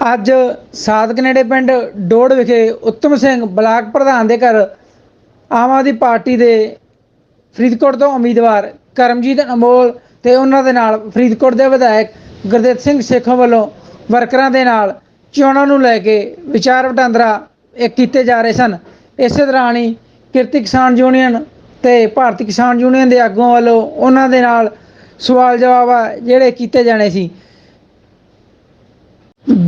ਅੱਜ ਸਾਦਕ ਨੇੜੇ ਪਿੰਡ ਡੋੜ ਵਿਖੇ ਉੱਤਮ ਸਿੰਘ ਬਲਾਕ ਪ੍ਰਧਾਨ ਦੇ ਘਰ ਆਮ ਆਦਮੀ ਪਾਰਟੀ ਦੇ ਫਰੀਦਕੋਟ ਤੋਂ ਉਮੀਦਵਾਰ ਕਰਮਜੀਤ ਅਨਮੋਲ ਤੇ ਉਹਨਾਂ ਦੇ ਨਾਲ ਫਰੀਦਕੋਟ ਦੇ ਵਿਧਾਇਕ ਗੁਰਦੇਵ ਸਿੰਘ ਸੇਖੋਂ ਵੱਲੋਂ ਵਰਕਰਾਂ ਦੇ ਨਾਲ ਚੋਣਾਂ ਨੂੰ ਲੈ ਕੇ ਵਿਚਾਰ ਵਟਾਂਦਰਾ ਇਹ ਕੀਤੇ ਜਾ ਰਹੇ ਸਨ। ਇਸੇ ਦੌਰਾਨ ਹੀ ਕਿਰਤੀ ਕਿਸਾਨ ਯੂਨੀਅਨ ਤੇ ਭਾਰਤੀ ਕਿਸਾਨ ਯੂਨੀਅਨ ਦੇ ਆਗੂਆਂ ਵੱਲੋਂ ਉਹਨਾਂ ਦੇ ਨਾਲ ਸਵਾਲ ਜਵਾਬ ਆ ਜਿਹੜੇ ਕੀਤੇ ਜਾਣੇ ਸੀ।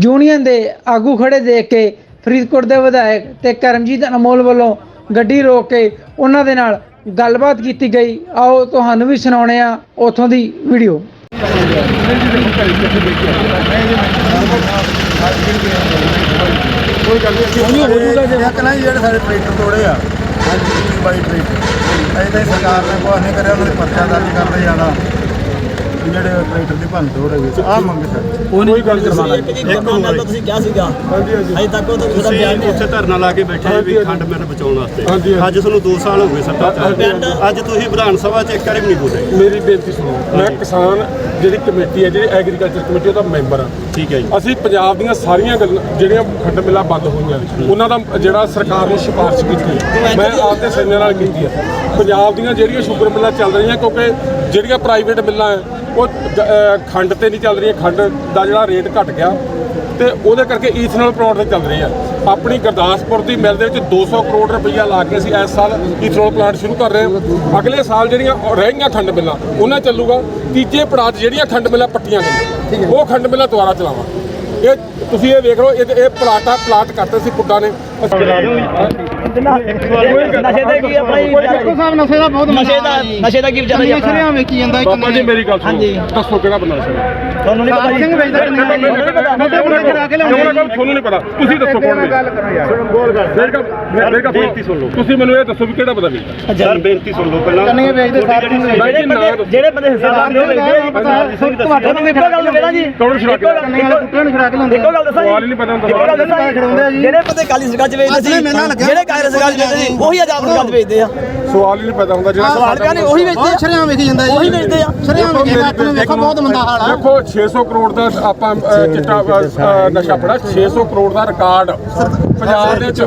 ਯੂਨੀਅਨ ਦੇ ਆਗੂ ਖੜੇ ਦੇਖ ਕੇ ਫਰੀਦਕੋਟ ਦੇ ਵਿਧਾਇਕ ਤੇ ਕਰਮਜੀਤ ਅਨਮੋਲ ਵੱਲੋਂ ਗੱਡੀ ਰੋਕ ਕੇ ਉਹਨਾਂ ਦੇ ਨਾਲ ਗੱਲਬਾਤ ਕੀਤੀ ਗਈ। ਆਓ ਤੁਹਾਨੂੰ ਵੀ ਸੁਣਾਉਣੇ ਆ ਉਥੋਂ ਦੀ ਵੀਡੀਓ। ਇੱਕ ਨਾ ਜੀ ਜਿਹੜੇ ਸਾਡੇ ਟਰੈਕਟਰ ਤੋੜੇ ਆ ਹਾਂਜੀ। ਬਾਈ ਟਰੈਕਟਰ ਐਦਾਂ ਸਰਕਾਰ ਨੇ ਕੁਛ ਨਹੀਂ ਕਰਿਆ ਉਹਨਾਂ ਦੇ ਪਰਚਾ ਦਰਜ ਕਰਦੇ ਜਾਣਾ ਜਿਹੜੇ ਟਰੈਕਟਰ ਦੀ ਭੰਨ ਤੋੜ ਹੈਗੀ ਆ ਮੰਗ ਸਰ ਕੋਈ ਗੱਲ ਕਰਵਾਣਾ ਇੱਕ ਜੀ ਕਰਮਾਨਾ ਤਾਂ ਤੁਸੀਂ ਕਿਹਾ ਸੀਗਾ। ਹਾਂਜੀ ਹਾਂਜੀ। ਅਜੇ ਤੱਕ ਉਹ ਤਾਂ ਤੁਹਾਡਾ ਤੁਸੀਂ ਬਿਆਨ ਨਹੀਂ ਉੱਥੇ ਧਰਨਾ ਲਾ ਕੇ ਬੈਠੇ ਵੀ ਖੰਡ ਮਿਲ ਬਚਾਉਣ ਹਾਂਜੀ, ਵਾਸਤੇ। ਹਾਂਜੀ। ਅੱਜ ਤੁਹਾਨੂੰ 2 ਸਾਲ ਹੋ ਗਏ ਸੱਤਾ ਚ ਪਿੰਡ- ਅੱਜ ਤੁਸੀਂ ਵਿਧਾਨ ਸਭਾ 'ਚ ਇੱਕ ਵਾਰੀ ਵੀ ਨਹੀਂ ਬੋਲੇ। ਮੇਰੀ ਬੇਨਤੀ ਸੁਣੋ ਮੈਂ ਕਿਸਾਨ ਜਿਹੜੀ ਕਮੇਟੀ ਹੈ ਜਿਹੜੀ ਐਗਰੀਕਲਚਰ ਕਮੇਟੀ ਉਹਦਾ ਮੈਂਬਰ ਹਾਂ। ਠੀਕ ਹੈ ਜੀ। ਅਸੀਂ ਪੰਜਾਬ ਦੀਆਂ ਸਾਰੀਆਂ ਗੱਲਾਂ ਜਿਹੜੀਆਂ ਖੰਡ ਮਿੱਲਾਂ ਬੰਦ ਹੋਈਆਂ ਉਹਨਾਂ ਦਾ ਜਿਹੜਾ ਸਰਕਾਰ ਨੇ ਸਿਫਾਰਿਸ਼ ਕੀਤੀ ਮੈਂ ਆਪਦੇ ਸੈਨਿਆਂ ਨਾਲ ਕੀਤੀ ਹੈ। ਪੰਜਾਬ ਦੀਆਂ ਜਿਹੜੀਆਂ ਸ਼ੂਗਰ ਮਿੱਲਾਂ ਚੱਲ ਰਹੀਆਂ ਕਿਉਂਕਿ ਜਿਹੜੀਆਂ ਪ੍ਰਾਈਵੇਟ ਮਿੱਲਾਂ ਹੈ ਉਹ ਖੰਡ ਤੇ ਨਹੀਂ ਚੱਲ ਰਹੀਆਂ ਖੰਡ ਦਾ ਜਿਹੜਾ ਰੇਟ ਘਟ ਗਿਆ ਤੇ ਉਹਦੇ ਕਰਕੇ ਈਥਨੋਲ ਪਲਾਂਟ ਤੇ ਚੱਲ ਰਹੀ ਆ ਆਪਣੀ ਗੁਰਦਾਸਪੁਰ ਦੀ ਮਿਲ ਦੇ ਵਿੱਚ 200 ਕਰੋੜ ਰੁਪਈਆ ਲਾ ਕੇ ਅਸੀਂ ਇਸ ਸਾਲ ਈਥਨੋਲ ਪਲਾਂਟ ਸ਼ੁਰੂ ਕਰ ਰਹੇ ਹਾਂ। ਅਗਲੇ ਸਾਲ ਜਿਹੜੀਆਂ ਉਹ ਰਹਿ ਗਈਆਂ ਖੰਡ ਮਿੱਲਾਂ ਉਹਨਾਂ ਚੱਲੂਗਾ। ਤੀਜੇ ਪੜਾਅ 'ਚ ਜਿਹੜੀਆਂ ਖੰਡ ਮਿੱਲਾਂ ਪੱਟੀਆਂ ਗਈਆਂ ਉਹ ਖੰਡ ਮਿੱਲਾਂ ਦੁਬਾਰਾ ਚਲਾਵਾਂਗੇ ਇਹ ਤੁਸੀਂ ਇਹ ਵੇਖ ਲਓ ਇਹ ਇਹ ਪਲਾਟਾ ਪਲਾਟ ਕਰਤੇ ਸੀ ਪੁੱਡਾ ਨੇ। ਨਸ਼ੇ ਦਾ ਕੀ ਆਪਣਾ ਹੀ ਸਾਹਿਬ ਨਸ਼ੇ ਦਾ ਬਹੁਤ ਨਸ਼ੇ ਦਾ ਨਸ਼ੇ ਦਾ ਕੀ ਵਿਚਾਰਾ ਜੀ ਆਪਣਾ? ਵੇਖੀ ਜਾਂਦਾ ਬਾਬਾ ਜੀ ਮੇਰੀ ਗੱਲ ਸੁਣੋ। ਦੱਸੋ ਕਿਹੜਾ ਬੰਦਾ ਸੀ ਤੁਹਾਨੂੰ ਨਹੀਂ ਪਤਾ ਜੀ। ਵੇਚਦਾ ਪਤਾ ਤੁਹਾਨੂੰ ਨਹੀਂ ਪਤਾ। ਤੁਸੀਂ ਦੱਸੋ ਕੌਣ ਨੇ? ਗੱਲ ਕਰੋ। ਮੇਰੀ ਗੱਲ ਮੇਰੀ ਗੱਲ ਬੇਨਤੀ ਸੁਣ ਲਓ। ਤੁਸੀਂ ਮੈਨੂੰ ਇਹ ਦੱਸੋ ਵੀ ਕਿਹੜਾ ਬੰਦਾ ਵੇਚਦਾ? ਸਰ ਬੇਨਤੀ ਸੁਣ ਲਓ ਪਹਿਲਾਂ। ਕੰਨੇ ਵੇਚਦੇ? ਸਾਰੇ ਜੀ ਜਿਹੜੇ ਬੰਦੇ- ਜਿਹੜੇ ਬੰਦੇ ਹਿੱਸੇਦਾਰ ਨੇ ਉਹ ਵੇਚਦੇ। ਤੁਹਾਨੂੰ ਇੱਕੋ ਗੱਲ ਦੱਸਣਾ ਜੀ। ਕੌਣ ਕੇ ਕੰਨੇ ਵਾਲੇ ਕੁੱਤਿਆਂ ਨੂੰ ਛੜਾ ਕੇ ਲਾਉਂਦੇ ਇੱਕੋ ਗੱਲ ਦੱਸਾਂ ਸਵਾਲ ਹੀ ਨਹੀਂ ਪਤਾ ਹੁੰਦਾ। ਇੱਕੋ ਦੱਸਾਂ ਜੀ। ਜੀ। ਜਿਹੜੇ ਬੰਦੇ ਕਾਲੀ ਸਰਕਾਰ ਚ ਵੇਚਦੇ ਸੀ ਜਿਹੜੇ ਕਾਂਗਰਸ ਚ ਵੇਚਦੇ ਸੀ ਉਹੀ ਆਜ਼ਾਦ ਸਰਕਾਰ ਚ ਵੇਚਦੇ ਆ। ਸਵਾਲ ਹੀ ਨਹੀਂ ਪੈਦਾ ਹੁੰਦਾ ਜਿਹੜਾ ਸਵਾਲ ਪਿਆ ਨਹੀਂ ਉਹੀ ਵੇਚਦੇ ਆ। ਸ਼ਰਿਆਂ ਵੇਖੀ ਜਾਂਦਾ ਉਹੀ ਵੇਚਦੇ ਆ। ਸ਼ਰਿਆਂ ਵੇਖੀ ਬਾਤ ਨੂੰ ਵੇਖੋ ਬਹੁਤ ਮੰਦਾ ਹਾਲ ਆ। ਦੇਖੋ 600 ਕਰੋੜ ਦਾ ਆਪਾਂ ਚਿੱਟਾ ਨਸ਼ਾ ਫੜਾ 600 ਕਰੋੜ ਦਾ ਰਿਕਾਰਡ। ਪੰਜਾਬ ਦੇ ਵਿੱਚ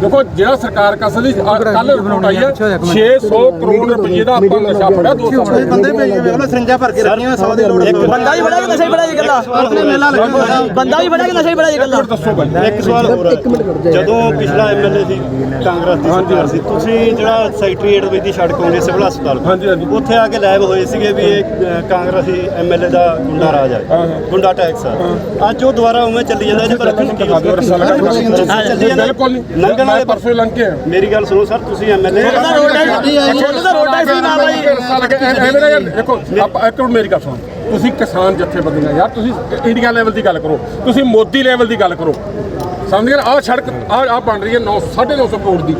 ਦੇਖੋ ਜਿਹੜਾ ਸਰਕਾਰ ਕਸ ਦੀ ਕੱਲ ਰਿਪੋਰਟ ਆਈ ਹੈ। 600 ਕਰੋੜ ਰੁਪਏ ਦਾ ਆਪਾਂ ਨਸ਼ਾ ਫੜਿਆ 2 ਸਾਲ ਬੰਦੇ ਵੇਖ ਕੇ ਵੇਖ ਲਓ ਸਰਿੰਜਾਂ ਭਰ ਕੇ ਰੱਖੀਆਂ 100 ਦੀ ਲੋੜ ਬੰਦਾ ਵੀ ਫੜਿਆ ਕਿ ਨਸ਼ਾ ਹੀ ਫੜਿਆ ਜੀ ਗੱਲਾਂ? ਆਪਣੇ ਮੇਲਾ ਲੱਗਦਾ ਬੰਦਾ ਵੀ ਫੜਿਆ ਕਿ ਨਸ਼ਾ ਹੀ ਫੜਿਆ ਜੀ ਗੱਲਾਂ? ਦੱਸੋ ਬਾਈ ਇੱਕ ਸਵਾਲ ਹੋਰ ਹੈ। ਜਦੋਂ ਪਿਛਲਾ ਐਮਐਲਏ ਸੀ ਕਾਂਗਰਸ ਦੀ ਸਰਕਾਰ ਸੀ ਤੁਸੀਂ ਜਿਹੜਾ ਸੈਕਟਰੀਏਟ ਵਿੱਚ ਦੀ ਸੜਕ ਆਉਂਦੀ ਸਿਵਲ ਹਸਪਤਾਲ ਹਾਂਜੀ, ਹਾਂਜੀ। ਉੱਥੇ ਆ ਕੇ ਲਾਈਵ ਹੋਏ ਸੀਗੇ ਵੀ ਇਹ ਕਾਂਗਰਸੀ ਐਮਐਲਏ ਦਾ ਗੁੰਡਾ ਰਾਜ ਹਾਂ, ਹੈ ਹਾਂ। ਗੁੰਡਾ ਟੈਕਸ ਆ। ਅੱਜ ਉਹ ਦੁਬਾਰਾ ਉਵੇਂ ਚੱਲੀ ਜਾਂਦਾ ਇਹਦੇ ਪਰ ਰੱਖਣ ਕੀ ਚੱਲੀ ਜਾਂਦਾ ਬਿਲਕੁਲ ਨਹੀਂ। ਲੰਘਣ ਮੈਂ ਵਾਲੇ ਪਰਸੋਂ ਹੀ ਲੰਘ ਕੇ ਆਇਆ। ਮੇਰੀ ਗੱਲ ਸੁਣੋ ਸਰ ਤੁਸੀਂ ਐਮਐਲਏ ਉਹਦਾ ਰੋਡ ਹੈ ਉਹਦਾ ਰੋਡ ਹੈ ਸੀ ਨਾਲ ਬਾਈ ਰਸਾ ਲਗਾ ਐਵੇਂ ਨਾ ਯਾਰ ਦੇਖੋ ਆਪਾਂ ਇੱਕ ਮਿੰਟ ਮੇਰੀ ਗੱਲ ਸੁਣੋ। ਤੁਸੀਂ ਕਿਸਾਨ ਜਥੇਬੰਦੀਆਂ ਯਾਰ ਤੁਸੀਂ ਇੰਡੀਆ ਲੈਵਲ ਦੀ ਗੱਲ ਕਰੋ। ਤੁਸੀਂ ਮੋਦੀ ਲੈਵਲ ਦੀ ਗੱਲ ਕਰੋ। ਸਮਝ ਗਏ ਸੜਕ ਆ ਆ ਬਣ ਰਹੀ ਹੈ 9 950 ਕਰੋੜ ਦੀ।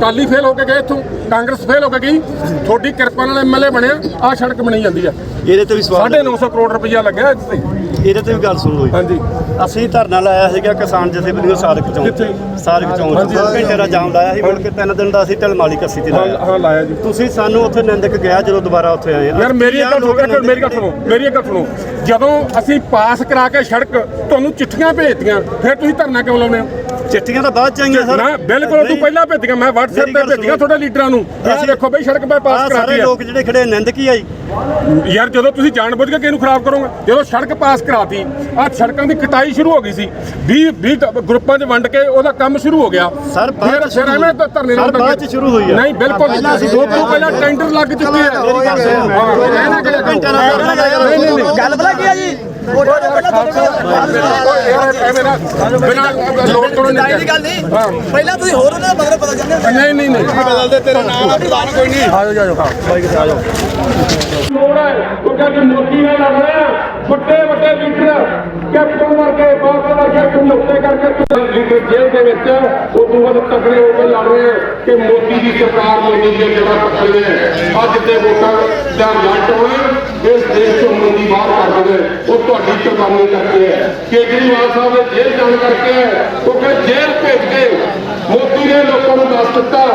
ਕਾਲੀ ਫੇਲ ਹੋ ਕੇ ਗਏ ਇੱਥੋਂ। ਕਾਂਗਰਸ ਫੇਲ ਹੋ ਕੇ ਗਈ। ਤੁਹਾਡੀ ਕਿਰਪਾ ਨਾਲ ਐਮਐਲਏ ਬਣਿਆ। ਆਹ ਸੜਕ ਬਣੀ ਜਾਂਦੀ ਆ ਇਹਦੇ ਤੇ ਵੀ ਸਵਾਲ 950 ਕਰੋੜ ਰੁਪਈਆ ਲੱਗਿਆ ਇੱਥੇ। ਇਹਦੇ ਤੇ ਵੀ ਗੱਲ ਸੁਣ ਲਓ। ਹਾਂਜੀ। ਅਸੀਂ ਧਰਨਾ ਲਾਇਆ ਸੀਗਾ ਕਿਸਾਨ ਜਥੇਬੰਦੀਆਂ ਸਾਰਕ ਚੌਂਕ? ਸਾਰਕ ਚੌਂਕ ਚ। ਘੰਟੇ ਦਾ ਜਾਮ ਲਾਇਆ ਸੀ ਮੁੜ ਕੇ ਤਿੰਨ ਦਿਨ ਦਾ ਅਸੀਂ ਢਲਮਾਲੀ ਕੱਸੀ ਤੇ ਲਾਇਆ। ਹਾਂ ਲਾਇਆ ਜੀ। ਤੁਸੀਂ ਸਾਨੂੰ ਉੱਥੇ ਨਿੰਦਕ ਗਿਆ ਜਦੋਂ ਦੁਬਾਰਾ ਉੱਥੇ ਆਏ ਯਾਰ ਮੇਰੀ ਗੱਲ ਸੁਣੋ ਮੇਰੀ ਗੱਲ ਸੁਣੋ ਮੇਰੀ ਗੱਲ ਸੁਣੋ। ਜਦੋਂ ਅਸੀਂ ਪਾਸ ਕਰਾ ਕੇ ਸੜਕ ਤੁਹਾਨੂੰ ਚਿੱਠੀਆਂ ਭੇਜਤੀਆਂ ਫਿਰ ਤੁਸੀਂ ਧਰਨਾ ਕਿਉਂ ਲਾਉਂਦੇ ਹੋ? ਚਿੱਠੀਆਂ ਤਾਂ ਬਾਅਦ ਚ ਆਈਆਂ ਸਰ ਨਾ ਬਿਲਕੁਲ ਤੂੰ ਪਹਿਲਾਂ ਭੇਜੀਆਂ ਮੈਂ WhatsApp ਤੇ ਭੇਜੀਆਂ। ਤੁਹਾਡੇ ਲੀਡਰਾਂ ਨੂੰ ਅਸੀਂ- ਦੇਖੋ ਬਈ ਸੜਕ ਬਾਈਪਾਸ ਸਾਰੇ ਕਰਾਤੀ ਆ ਲੋਕ ਜਿਹੜੇ ਖੜੇ ਨਿੰਦਕ ਹੀ ਆਈ ਯਾਰ ਜਦੋਂ ਤੁਸੀਂ ਜਾਣਬੁੱਝ ਕੇ ਕਿਹਨੂੰ ਖਰਾਬ ਕਰੋਗੇ ਜਦੋਂ ਸੜਕ ਪਾਸ ਕਰਾਤੀ ਆਹ ਸੜਕਾਂ ਦੀ ਕਟਾਈ ਸ਼ੁਰੂ ਹੋ ਗਈ ਸੀ 20 20 ਗਰੁੱਪਾਂ 'ਚ ਵੰਡ ਕੇ ਉਹਦਾ ਕੰਮ ਸ਼ੁਰੂ ਹੋ ਗਿਆ ਸਰ, ਫਿਰ ਸ਼ੁਰੂ ਫਿਰ ਐਵੇਂ ਤਾਂ ਧਰਨੇ ਸਰ, ਲਾਉਂਦੇ ਬਾਅਦ ਚ ਸ਼ੁਰੂ ਹੋਈ ਆ। ਨਹੀਂ ਬਿਲਕੁਲ ਦੋ ਤੋਂ ਪਹਿਲਾਂ ਟੈਂਡਰ ਲੱਗ ਚੁੱਕੇ ਆ ਮੇਰੀ ਗੱਲ ਸੁਣੋ। ਹਾਂ, ਇਹ ਨਾਲ ਗੱਲ ਪਤਾ ਕੀ ਆ ਜੀ ਪਹਿਲਾਂ ਤੁਹਾਡੇ ਕੋਲ ਐਵੇਂ ਨਾ ਬਿਨਾਂ ਲੋੜ ਤੋਂ ਨਹੀਂ ਦਾਈ ਦੀ ਗੱਲ ਨਹੀਂ। ਹਾਂ। ਪਹਿਲਾਂ ਤੁਸੀਂ ਹੋਰ ਉਹਨਾਂ ਦਾ ਮਗਰ ਪਤਾ ਜਾਂਦੇ ਹੋ ਨਹੀਂ ਨਹੀਂ ਨਹੀਂ। ਬਦਲਦੇ ਤੇਰਾ ਨਾਮ ਆ ਪ੍ਰਧਾਨ ਕੋਈ ਨਹੀਂ। ਲੋੜ ਹੈ। ਉਹ ਕਹਿੰਦੇ ਮੋਦੀ ਨਾਲ ਲੜ ਰਹੇ। ਆ ਵੱਡੇ ਵੱਡੇ ਲੀਡਰ ਕੈਪਟਨ ਵਰਗੇ ਬਾਬਾ ਵਰਗੇ ਸਮਝੌਤੇ ਕਰਕੇ ਤੁਸੀਂ ਲੀਡਰ ਜੇਲ੍ਹ ਦੇ ਵਿੱਚ ਉਹ ਤੋਂ ਵੱਧ ਤਕੜੇ ਹੋ ਕੇ ਲੜ ਰਹੇ ਕਿ ਮੋਦੀ ਦੀ ਸਰਕਾਰ ਮੋਦੀ ਦੀ ਜਗ੍ਹਾ ਪਕੜਦੇ ਅੱਜ ਦੇ ਵੋਟਾਂ ਦਾ ਰਿਜ਼ਲਟ ਹੋਏ ਇਸ ਦੇਸ਼ ਤੋਂ ਮੋਦੀ ਬਾਹਰ ਕਰ ਦੇਵੇ ਉਹ ਤੁਹਾਡੀ ਕੁਰਬਾਨੀ ਕਰਕੇ ਹੈ। ਕੇਜਰੀਵਾਲ ਸਾਹਿਬ ਦੇ ਜੇਲ੍ਹ ਜਾਣ ਕਰਕੇ ਕਿਉਂਕਿ ਜੇਲ੍ਹ ਭੇਜ ਕੇ ਮੋਦੀ ਨੇ ਲੋਕਾਂ ਨੂੰ ਦੱਸ ਦਿੱਤਾ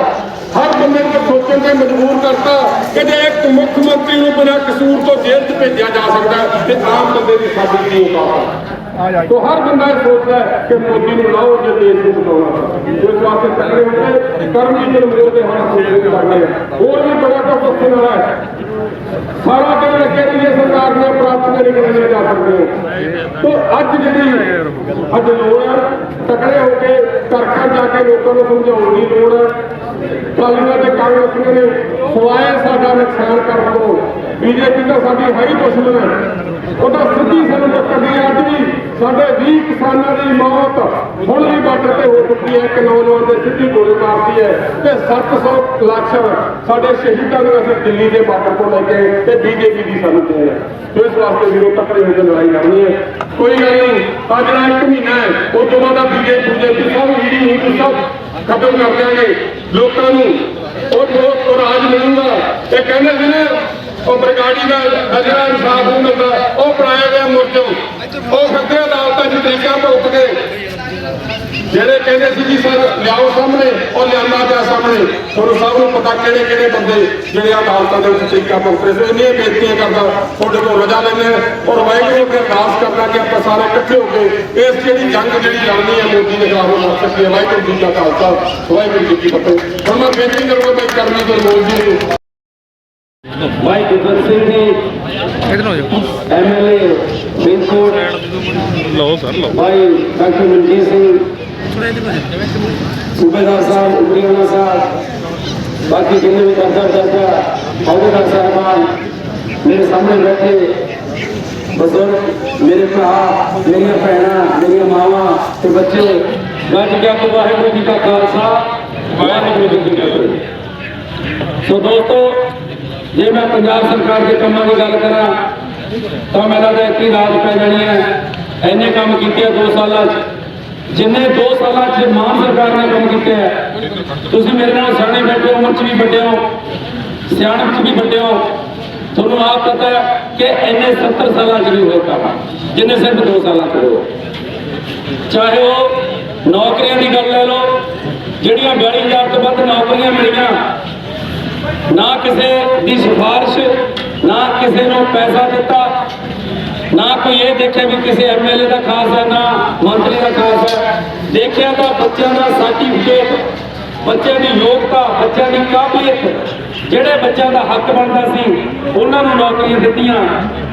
ਹਰ ਬੰਦੇ ਨੂੰ ਸੋਚਣ ਤੇ ਮਜਬੂਰ ਕਰਤਾ ਕਿ ਜੇ ਇੱਕ ਮੁੱਖ ਮੰਤਰੀ ਨੂੰ ਬਿਨਾਂ ਕਸੂਰ ਤੋਂ ਜੇਲ੍ਹ 'ਚ ਭੇਜਿਆ ਜਾ ਸਕਦਾ ਹੈ, ਤੇ ਆਮ ਬੰਦੇ ਦੀ ਸਾਡੀ ਕੀ ਔਕਾਤ ਹੈ? ਤੋ ਹਰ ਬੰਦਾ ਇਹ ਸੋਚਦਾ ਹੈ ਕਿ ਮੋਦੀ ਨੂੰ ਲਾਓ ਜੇ ਦੇਸ਼ ਨੂੰ ਬਚਾਉਣਾ ਇਸ ਵਾਸਤੇ ਤਕੜੇ ਹੋ ਕੇ ਕਰਮਜੀਤ ਨੂੰ ਮੋਦੀ ਦੇ ਹੱਥ ਸੋਚਦੇ ਲੱਗਦੇ ਆ ਹੋਰ ਵੀ ਬੜਾ ਕੁਝ ਦੱਸਣ ਵਾਲਾ ਹੈ। ਸਾਰਾ ਦਿਨ ਲੱਗੇ ਰਹੀਏ ਸਰਕਾਰ ਨੇ ਪ੍ਰਾਪਤ ਨਹੀਂ ਕਰਨੇ ਜਾ ਸਕਦੇ। ਤੋ ਅੱਜ ਜਿਹੜੀ ਅੱਜ ਲੋੜ ਹੈ ਤਕੜੇ ਹੋ ਕੇ ਘਰ ਘਰ ਜਾ ਕੇ ਲੋਕਾਂ ਨੂੰ ਸਮਝਾਉਣ ਦੀ ਲੋੜ ਹੈ। ਕਾਲੀਆਂ ਤੇ ਕਾਂਗਰਸੀਆਂ ਨੇ ਸਵਾਏ ਸਾਡਾ ਨੁਕਸਾਨ ਕਰਨ ਤੋਂ ਬੀਜੇਪੀ ਤਾਂ ਸਾਡੀ ਹੈ ਹੀ ਦੁਸ਼ਮਣ ਹੈ ਉਹਦਾ ਸਿੱਧੀ ਸਾਨੂੰ ਟੱਕਰਦੀ ਹੈ ਅੱਜ ਵੀ ਸਾਡੇ 20 ਕਿਸਾਨਾਂ ਦੀ ਮੌਤ ਹੁਣ ਵੀ ਬਾਰਡਰ ਤੇ ਹੋ ਚੁੱਕੀ ਹੈ। ਇੱਕ ਨੌਜਵਾਨ ਦੇ ਸਿੱਧੀ ਗੋਲੀ ਮਾਰਦੀ ਹੈ ਤੇ 700 ਲੱਖ ਸਾਡੇ ਸ਼ਹੀਦਾਂ ਨੂੰ ਅਸੀਂ ਦਿੱਲੀ ਦੇ ਬਾਰਡਰ ਤੋਂ ਲੈ ਕੇ ਤੇ ਬੀਜੇਪੀ ਦੀ ਸਾਨੂੰ ਦੇਣ ਹੈ ਇਸ ਵਾਸਤੇ ਵੀਰੋ ਤੱਕੜੇ ਹੋ ਕੇ ਲੜਾਈ ਲੜਨੀ ਹੈ। ਕੋਈ ਗੱਲ ਨਹੀਂ, ਅੱਜ ਜਿਹੜਾ ਇੱਕ ਮਹੀਨਾ ਹੈ। ਉਹ ਤੋਂ ਬਾਅਦ ਬੀਜੇਪੀ ਬੀਜੇਪੀ ਸਭ ਈਡੀ ਨੀਤੀ ਸਭ ਖਤਮ ਕਰ ਦਿਆਂਗੇ। ਲੋਕਾਂ ਨੂੰ ਉਹ ਉਹ ਰਾਜ ਮਿਲੂਗਾ ਇਹ ਕਹਿੰਦੇ ਸੀ ਨਾ ਉਹ ਬਰਗਾੜੀ ਦਾ ਅਜਰਾ ਇਨਸਾਫ ਨਹੀਂ ਮਿਲਦਾ। ਉਹ ਬਣਾਇਆ ਗਿਆ ਮੁਰਜੋ ਉਹ ਖੱਤੇ ਅਦਾਲਤਾਂ 'ਚ ਤਰੀਕਾ ਭੁਗਤ ਕੇ ਜਿਹੜੇ ਕਹਿੰਦੇ ਸੀ ਜੀ ਸਰ ਲਿਆਓ ਸਾਹਮਣੇ, ਉਹ ਲਿਆਂਦਾ ਪਿਆ ਸਾਹਮਣੇ। ਤੁਹਾਨੂੰ ਸਭ ਨੂੰ ਪਤਾ ਕਿਹੜੇ ਕਿਹੜੇ ਬੰਦੇ ਜਿਹੜੇ ਅਦਾਲਤਾਂ ਦੇ ਵਿੱਚ ਤਰੀਕਾ ਭੁਗਤ ਰਹੇ ਸੀ। ਇੰਨੀਆਂ ਬੇਨਤੀਆਂ ਕਰਦਾ, ਤੁਹਾਡੇ ਕੋਲ ਰਜਾ ਲੈਂਦੇ ਹਾਂ ਔਰ ਵਾਹਿਗੁਰੂ ਅੱਗੇ ਅਰਦਾਸ ਕਰਨਾ ਕਿ ਆਪਾਂ ਸਾਰੇ ਇਕੱਠੇ ਹੋ ਕੇ ਇਸ ਜਿਹੜੀ ਜੰਗ ਜਿਹੜੀ ਲੜਨੀ ਹੈ ਮੋਦੀ ਦੇ ਖਿਲਾਫ ਉਹ ਲੜ ਸਕੀਏ। ਵਾਹਿਗੁਰੂ ਜੀ ਦਾ ਖਾਲਸਾ, ਵਾਹਿਗੁਰੂ ਜੀ ਕੀ ਫਤਿਹ। ਹੁਣ ਮੈਂ ਬੇਨਤੀ ਕਰੂੰਗਾ ਭਾਈ ਕਰਮੀ ਗੁਰਮੋਲ ਮੋਦੀ ਨੂੰ ਭਾਈ ਗੁਰਬਖਸ਼ ਸਿੰਘ ਜੀ ਐਮਐਲਏ ਬਿੰਦਪੁਰ ਲਓ ਸਰ ਲਓ ਭਾਈ ਡਾਕਟਰ ਮਨਜੀਤ ਸਿੰਘ ਸੂਬੇਦਾਰ ਸਾਹਿਬ ਉਮਰੀਆਣਾ ਸਾਹਿਬ ਬਾਕੀ ਜਿੰਨੇ ਵੀ ਦਰਜਾ ਦਰਜਾ ਅਹੁਦੇਦਾਰ ਸਾਹਿਬਾਨ ਮੇਰੇ ਸਾਹਮਣੇ ਬੈਠੇ ਬਜ਼ੁਰਗ ਮੇਰੇ ਭਰਾ ਮੇਰੀਆਂ ਭੈਣਾਂ ਮੇਰੀਆਂ ਮਾਵਾਂ ਤੇ ਬੱਚੇ ਗੱਜ ਕੇ ਆਪ ਵਾਹਿਗੁਰੂ ਜੀ ਕਾ ਖਾਲਸਾ ਵਾਹਿਗੁਰੂ ਜੀ ਕੀ ਫਤਿਹ ਸੋ ਦੋਸਤੋ ਜੇ ਮੈਂ ਪੰਜਾਬ ਸਰਕਾਰ ਦੇ ਕੰਮਾਂ ਦੀ ਗੱਲ ਕਰਾਂ, ਤਾਂ ਮੇਰਾ ਤਾਂ ਇੱਕ ਹੀ ਰਾਜ ਪੈ ਜਾਣੀ ਹੈ। ਐਨੇ ਕੰਮ ਕੀਤੇ ਆ 2 ਸਾਲਾਂ 'ਚ। ਜਿੰਨੇ 2 ਸਾਲਾਂ 'ਚ ਮਾਨ ਸਰਕਾਰ ਨੇ ਕੰਮ ਕੀਤੇ ਆ। ਤੁਸੀਂ ਮੇਰੇ ਨਾਲ ਸਿਆਣੇ ਬੈਠੇ ਉਮਰ 'ਚ ਵੀ ਵੱਡੇ ਹੋ, ਸਿਆਣਪ 'ਚ ਵੀ ਵੱਡੇ ਹੋ। ਤੁਹਾਨੂੰ ਆਪ ਪਤਾ ਹੈ ਕਿ ਐਨੇ 70 ਸਾਲਾਂ 'ਚ ਵੀ ਹੋਏ ਕੰਮ ਜਿੰਨੇ ਸਿਰਫ 2 ਸਾਲਾਂ 'ਚ ਹੋਏ ਚਾਹੇ ਉਹ ਨੌਕਰੀਆਂ ਦੀ ਗੱਲ ਲੈ ਲਓ, ਜਿਹੜੀਆਂ 42000 ਤੋਂ ਵੱਧ ਨੌਕਰੀਆਂ ਮਿਲੀਆਂ ਨਾ ਕਿਸੇ ਦੀ ਸਿਫਾਰਿਸ਼, ਨਾ ਕਿਸੇ ਨੂੰ ਪੈਸਾ ਦਿੱਤਾ, ਨਾ ਕੋਈ ਇਹ ਦੇਖਿਆ ਵੀ ਕਿਸੇ ਐਮਐਲਏ ਦਾ ਖਾਸ ਹੈ, ਨਾ ਮੰਤਰੀ ਦਾ ਖਾਸ ਹੈ। ਦੇਖਿਆ ਤਾਂ ਬੱਚਿਆਂ ਦਾ ਸਰਟੀਫਿਕੇਟ ਬੱਚਿਆਂ ਦੀ ਯੋਗਤਾ, ਬੱਚਿਆਂ ਦੀ ਕਾਬਲੀਅਤ, ਜਿਹੜੇ ਬੱਚਿਆਂ ਦਾ ਹੱਕ ਬਣਦਾ ਸੀ, ਉਹਨਾਂ ਨੂੰ ਨੌਕਰੀਆਂ ਦਿੱਤੀਆਂ।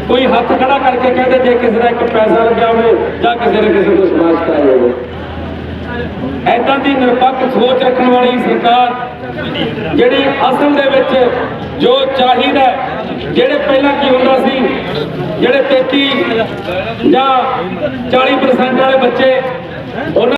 ਕੋਈ ਹੱਥ ਖੜਾ ਕਰਕੇ ਕਹਿੰਦੇ ਜੇ ਕਿਸੇ ਦਾ ਇੱਕ ਪੈਸਾ ਲੱਗਿਆ ਹੋਵੇ ਜਾਂ ਕਿਸੇ ਨੇ ਕਿਸੇ ਤੋਂ ਸਿਫਾਰਿਸ਼ ਕਰਾਈ ਹੋਵੇ। ਐਦਾਂ ਦੀ ਨਿਰਪੱਖ ਸੋਚ ਰੱਖਣ ਵਾਲੀ ਸਰਕਾਰ ਜਿਹੜੀ ਅਸਲ ਦੇ ਵਿੱਚ ਜੋ ਚਾਹੀਦਾ ਜਿਹੜੇ ਪਹਿਲਾਂ ਕੀ ਹੁੰਦਾ ਸੀ, ਜਿਹੜੇ 33 ਜਾਂ 40% ਵਾਲੇ ਬੱਚੇ, ਉਹਨਾਂ